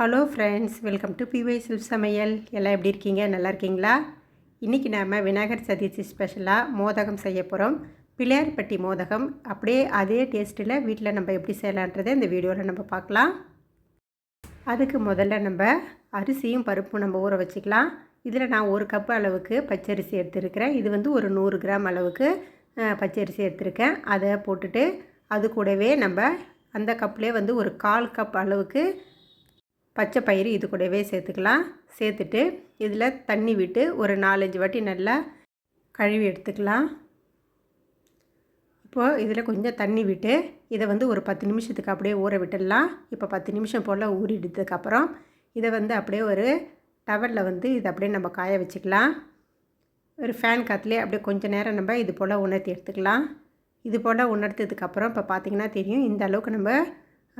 Hello friends welcome to பிவை சிவ் சமையல் எல்லாம் எப்படி இருக்கீங்க? நல்லா இருக்கீங்களா? இன்றைக்கி நாம் விநாயகர் சதுர்த்தி ஸ்பெஷலாக மோதகம் செய்ய போகிறோம் பிள்ளையார்பட்டி மோதகம். அப்படியே அதே டேஸ்ட்டில் வீட்டில் நம்ம எப்படி செய்யலான்றதை இந்த வீடியோவில் நம்ம பார்க்கலாம். அதுக்கு முதல்ல நம்ம அரிசியும் பருப்பும் நம்ம ஊற வச்சுக்கலாம். இதில் நான் ஒரு கப் அளவுக்கு பச்சரிசி எடுத்துருக்கிறேன். இது வந்து ஒரு நூறு கிராம் அளவுக்கு பச்சரிசி எடுத்திருக்கேன். அதை போட்டுட்டு அது கூடவே நம்ம அந்த கப்லேயே வந்து ஒரு கால் கப் அளவுக்கு பச்சை பயிறு இது கூடவே சேர்த்துக்கலாம். சேர்த்துட்டு இதில் தண்ணி விட்டு ஒரு நாலஞ்சு வாட்டி நல்லா கழுவி எடுத்துக்கலாம். இப்போது இதில் கொஞ்சம் தண்ணி விட்டு இதை வந்து ஒரு பத்து நிமிஷத்துக்கு அப்படியே ஊற விட்டுடலாம். இப்போ பத்து நிமிஷம் போல் ஊறிடுறதுக்கப்புறம் இதை வந்து அப்படியே ஒரு டவலில் வந்து இதை அப்படியே நம்ம காய வச்சுக்கலாம். ஒரு ஃபேன் காற்றுலேயே அப்படியே கொஞ்சம் நேரம் நம்ம இது போல் உணர்த்தி எடுத்துக்கலாம். இது போல் உணர்த்ததுக்கப்புறம் இப்போ பார்த்திங்கன்னா தெரியும் இந்த அளவுக்கு நம்ம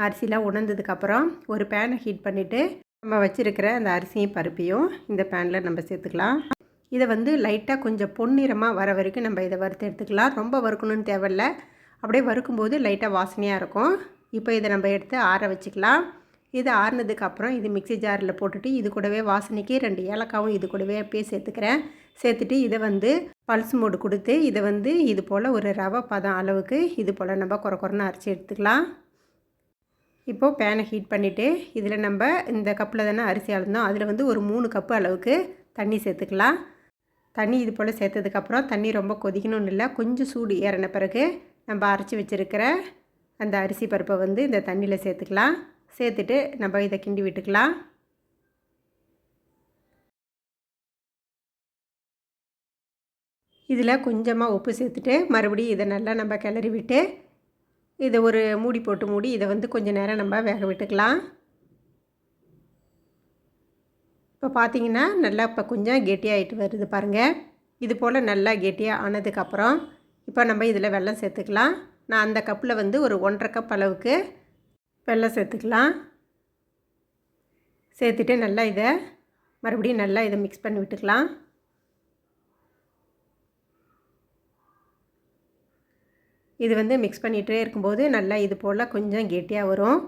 அரிசிலாம் உணர்ந்ததுக்கப்புறம் ஒரு பேனை ஹீட் பண்ணிவிட்டு நம்ம வச்சுருக்கிற அந்த அரிசியும் பருப்பையும் இந்த பேனில் நம்ம சேர்த்துக்கலாம். இதை வந்து லைட்டாக கொஞ்சம் பொன்னிறமாக வர வரைக்கும் நம்ம இதை வறுத்து எடுத்துக்கலாம். ரொம்ப வறுக்கணும்னு தேவையில்ல. அப்படியே வறுக்கும்போது லைட்டாக வாசனையாக இருக்கும். இப்போ இதை நம்ம எடுத்து ஆற வச்சுக்கலாம். இது ஆறுனதுக்கப்புறம் இது மிக்ஸி ஜாரில் போட்டுட்டு இது கூடவே வாசனைக்கு ரெண்டு ஏலக்காவும் இது கூடவே அப்படியே சேர்த்துக்கிறேன். சேர்த்துட்டு இதை வந்து பல்ஸ் மோடு கொடுத்து இதை வந்து இது போல் ஒரு ரவை பதம் அளவுக்கு இது போல் நம்ம குறை குறைன்னு அரைச்சி எடுத்துக்கலாம். இப்போது பேனை ஹீட் பண்ணிவிட்டு இதில் நம்ம இந்த கப்பில் தானே அரிசி அளந்தோம் அதில் வந்து ஒரு மூணு கப்பு அளவுக்கு தண்ணி சேர்த்துக்கலாம். தண்ணி இது போல் சேர்த்ததுக்கப்புறம் தண்ணி ரொம்ப கொதிக்கணும்னு இல்லை கொஞ்சம் சூடு ஏறின பிறகு நம்ம அரைச்சி வச்சுருக்கிற அந்த அரிசி பருப்பை வந்து இந்த தண்ணியில் சேர்த்துக்கலாம். சேர்த்துட்டு நம்ம இதை கிண்டி விட்டுக்கலாம். இதில் கொஞ்சமாக உப்பு சேர்த்துட்டு மறுபடியும் இதை நல்லா நம்ம கிளறி விட்டு இதை ஒரு மூடி போட்டு மூடி இதை வந்து கொஞ்சம் நேரம் நம்ம வேக விட்டுக்கலாம். இப்போ பார்த்தீங்கன்னா நல்லா இப்போ கொஞ்சம் கெட்டியாகிட்டு வருது பாருங்கள் இது போல் நல்லா கெட்டியாக ஆனதுக்கப்புறம் இப்போ நம்ம இதில் வெள்ளம் சேர்த்துக்கலாம். நான் அந்த கப்பில் வந்து ஒரு ஒன்றரை கப் அளவுக்கு வெல்லம் சேர்த்துக்கலாம். சேர்த்துட்டு நல்லா இதை மறுபடியும் நல்லா இதை மிக்ஸ் பண்ணி விட்டுக்கலாம். இது வந்து மிக்ஸ் பண்ணிகிட்டே இருக்கும்போது நல்லா இது போல் கொஞ்சம் கெட்டியாக வரும்.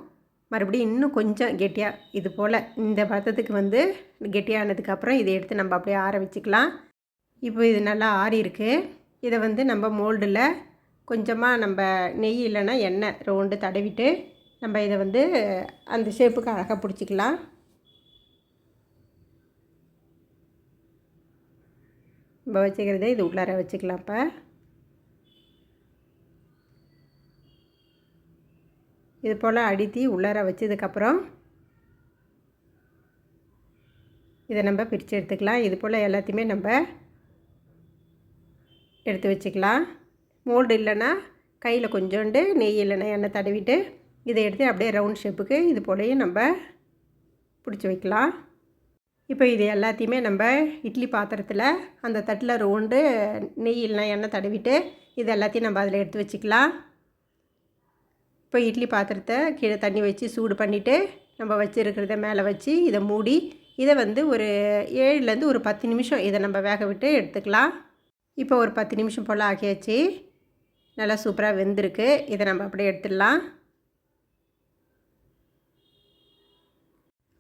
மறுபடியும் இன்னும் கொஞ்சம் கெட்டியாக இது போல் இந்த பதத்துக்கு வந்து கெட்டியானதுக்கப்புறம் இதை எடுத்து நம்ம அப்படியே ஆற வச்சுக்கலாம். இப்போ இது நல்லா ஆறி இருக்கு. இதை வந்து நம்ம மோல்டில் கொஞ்சமாக நம்ம நெய் இல்லைன்னா எண்ணெய் ரவுண்டு தடவிட்டு நம்ம இதை வந்து அந்த ஷேப்புக்கு அழகாக பிடிச்சிக்கலாம். நம்ம வச்சுக்கிறதே இது உள்ளார வச்சுக்கலாம் இப்போ. இது போல் அடித்தி உள்ளார வச்சதுக்கப்புறம் இதை நம்ம பிரித்து எடுத்துக்கலாம். இது போல் எல்லாத்தையுமே நம்ம எடுத்து வச்சுக்கலாம். மோல்டு இல்லைன்னா கையில் கொஞ்சோண்டு நெய் இல்லைன்னா எண்ணெய் தடவிட்டு இதை எடுத்து அப்படியே ரவுண்ட் ஷேப்புக்கு இது போலையும் நம்ம பிடிச்சி வைக்கலாம். இப்போ இது எல்லாத்தையுமே நம்ம இட்லி பாத்திரத்தில் அந்த தட்டில் ரவுண்டு நெய் இல்லைன்னா எண்ணெய் தடவிட்டு இது எல்லாத்தையும் நம்ம அதில் எடுத்து வச்சுக்கலாம். இப்போ இட்லி பாத்திரத்தை கீழே தண்ணி வச்சு சூடு பண்ணிவிட்டு நம்ம வச்சுருக்கிறத மேலே வச்சு இதை மூடி இதை வந்து ஒரு ஏழுலேருந்து ஒரு பத்து நிமிஷம் இதை நம்ம வேக விட்டு எடுத்துக்கலாம். இப்போ ஒரு பத்து நிமிஷம் போல் ஆக்கியாச்சு நல்லா சூப்பராக வெந்திருக்கு. இதை நம்ம அப்படியே எடுத்துடலாம்.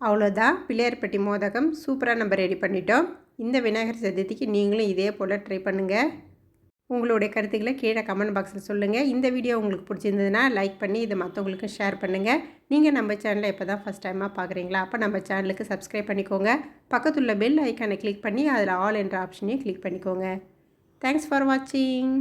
அவ்வளோதான். பிள்ளையார்பட்டி மோதகம் சூப்பராக நம்ம ரெடி பண்ணிட்டோம். இந்த விநாயகர் சதுர்த்திக்கு நீங்களும் இதே போல் ட்ரை பண்ணுங்கள் உங்களுடைய கருத்துக்களை கீழே கமெண்ட் பாக்ஸில் சொல்லுங்கள் இந்த வீடியோ உங்களுக்கு பிடிச்சிருந்ததுன்னா லைக் பண்ணி இதை மற்றவங்களுக்கு ஷேர் பண்ணுங்கள் நீங்கள் நம்ம சேனலை இப்போ தான் ஃபஸ்ட் டைமாக பார்க்குறீங்களா அப்போ நம்ம சேனலுக்கு சப்ஸ்கிரைப் பண்ணிக்கோங்க. பக்கத்துள்ள பெல் ஐக்கானை கிளிக் பண்ணி அதில் ஆல் என்ற ஆப்ஷனையும் கிளிக் பண்ணிக்கோங்க. தேங்க்ஸ் ஃபார் வாட்சிங்